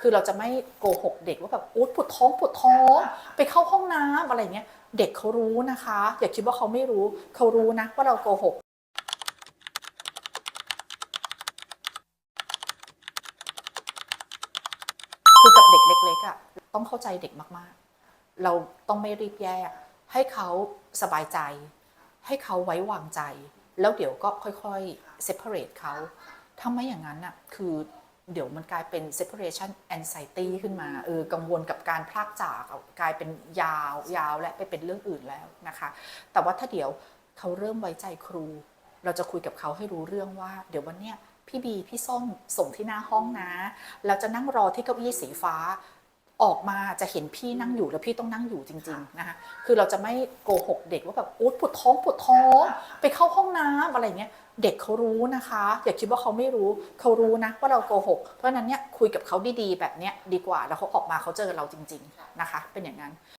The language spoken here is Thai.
คือเราจะไม่โกหกเด็กว่าแบบอุ๊ยปวดท้องปวดท้อง ไปเข้าห้องน้ำอะไรเงี้ยเด็กเขารู้นะคะ อย่าคิดว่าเขาไม่รู้เขารู้นะว่าเราโกหกคือกับเด็กเล็กๆอะต้องเข้าใจเด็กมากๆ เราต้องไม่รีบแยก ให้เขาสบายใจ ให้เขาไว้วางใจ แล้วเดี๋ยวก็ค่อยๆ separate เขาถ้าไม่อย่างนั้นอะคือ เดี๋ยวมันกลายเป็น separation anxiety ขึ้นมาเออกังวลกับการพลากจากกลายเป็นยาวยาวและไปเป็นเรื่องอื่นแล้วนะคะ แต่ว่าถ้าเดี๋ยวเขาเริ่มไว้ใจครู เราจะคุยกับเขาให้รู้เรื่องว่า เดี๋ยววันเนี้ยพี่บีพี่ส้มส่งที่หน้าห้องนะ เราจะนั่งรอที่เก้าอี้สีฟ้า ออกมาจะเห็นพี่นั่งอยู่แล้วพี่ต้องนั่งอยู่จริงๆนะคะคือเราจะไม่โกหกเด็กว่าแบบโอ๊ยปวดท้องปวดท้อง ไปเข้าห้องน้ำอะไรเงี้ยเด็กเขารู้นะคะ อย่าคิดว่าเขาไม่รู้เขารู้นะว่าเราโกหก เพราะฉะนั้นเนี่ยคุยกับเขาดีๆ แบบเนี้ยดีกว่าแล้วเขาออกมาเขาเจอเราจริง ๆนะคะ เป็นอย่างนั้น